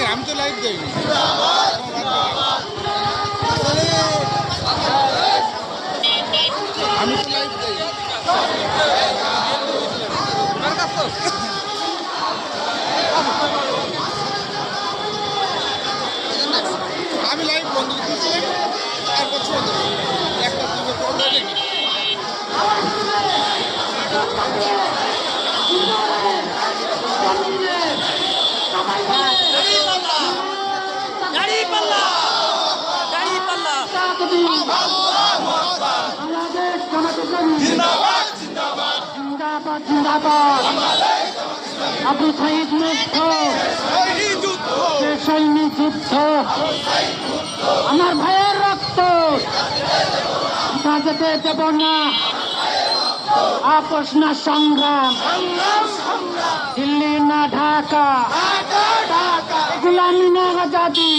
বাকি আমি তো লাইভ দেইনি। আমি তো লাইভ দেই আমি লাইভ বন্ধ আর করছি বন্ধ একটা দুটো পর দেখি দাড়ি পাল্লা দাড়ি পাল্লা বাংলাদেশ জামাতুল জিন্দাবাদ জিন্দাবাদ জিন্দাবাদ আবু সাইদ মুক্ত সৈনী যুদ্ধ আমার ভাইয়ের রক্ত যেতে দেব না আপোষ না সংগ্রাম দিল্লি না ঢাকা। গুলামি না আজাদি।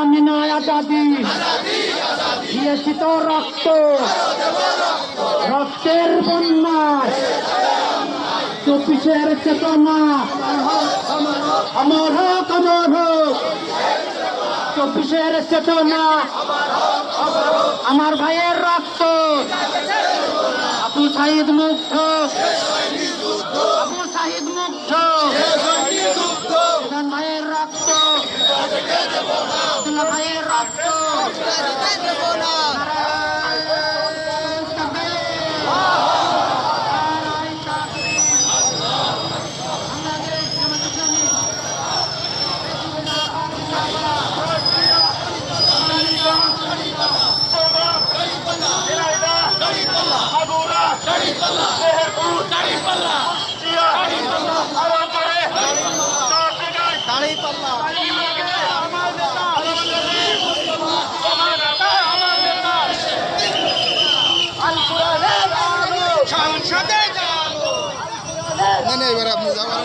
গুলামি আজাদি রক্ত। রক্তের বন্যা। চব্বিশের চেতনা। আমার হোক আমার হোক। চব্বিশের চেতনা। আমার ভাইয়ের রক্ত। আবু সাহিদ মুগ্ধ। আবু সাহিদ মুগ্ধ। ভাইয়ের রক্ত দাড়ি পাল্লা না না এবার আপনি যাবেন